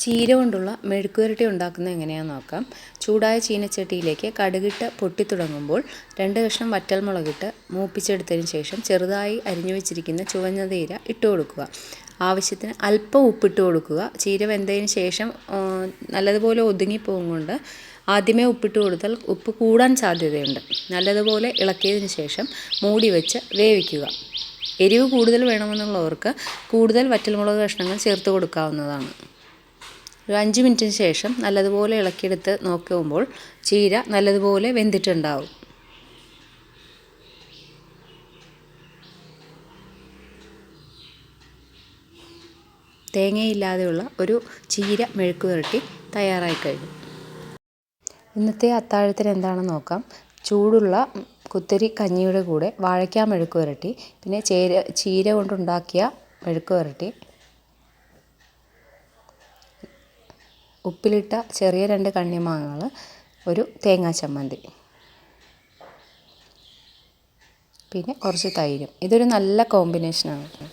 ചീര കൊണ്ടുള്ള മെഴുക്കുവരട്ടി ഉണ്ടാക്കുന്നത് എങ്ങനെയാണെന്ന് നോക്കാം. ചൂടായ ചീനച്ചട്ടിയിലേക്ക് കടുകിട്ട് പൊട്ടിത്തുടങ്ങുമ്പോൾ രണ്ട് കഷ്ണം വറ്റൽമുളകിട്ട് മൂപ്പിച്ചെടുത്തതിന് ശേഷം ചെറുതായി അരിഞ്ഞു വെച്ചിരിക്കുന്ന ചുവന്ന തീര ഇട്ട് കൊടുക്കുക. ആവശ്യത്തിന് അല്പം ഉപ്പിട്ട് കൊടുക്കുക. ചീര വെന്തതിന് ശേഷം നല്ലതുപോലെ ഒതുങ്ങിപ്പോകും കൊണ്ട് ആദ്യമേ ഉപ്പിട്ട് കൊടുത്താൽ ഉപ്പ് കൂടാൻ സാധ്യതയുണ്ട്. നല്ലതുപോലെ ഇളക്കിയതിന് ശേഷം മൂടി വെച്ച് വേവിക്കുക. എരിവ് കൂടുതൽ വേണമെന്നുള്ളവർക്ക് കൂടുതൽ വറ്റൽമുളക് കഷ്ണങ്ങൾ ചേർത്ത് കൊടുക്കാവുന്നതാണ്. ഒരു അഞ്ച് മിനിറ്റിന് ശേഷം നല്ലതുപോലെ ഇളക്കിയെടുത്ത് നോക്കുമ്പോൾ ചീര നല്ലതുപോലെ വെന്തിട്ടുണ്ടാവും. തേങ്ങയില്ലാതെയുള്ള ഒരു ചീര മെഴുക്ക് പുരട്ടി തയ്യാറായി കഴിഞ്ഞു. ഇന്നത്തെ അത്താഴത്തിന് എന്താണെന്ന് നോക്കാം. ചൂടുള്ള കുത്തരി കഞ്ഞിയുടെ കൂടെ വാഴയ്ക്ക മെഴുക്ക് പുരട്ടി പിന്നെ ചേര ചീര കൊണ്ടുണ്ടാക്കിയ മെഴുക്ക് പുരട്ടി. ഉപ്പിലിട്ട ചെറിയ രണ്ട് കണ്ണിമാങ്ങകൾ ഒരു തേങ്ങാ ചമ്മന്തി. പിന്നെ കുറച്ച് തൈരും. ഇതൊരു നല്ല കോമ്പിനേഷനാണ്.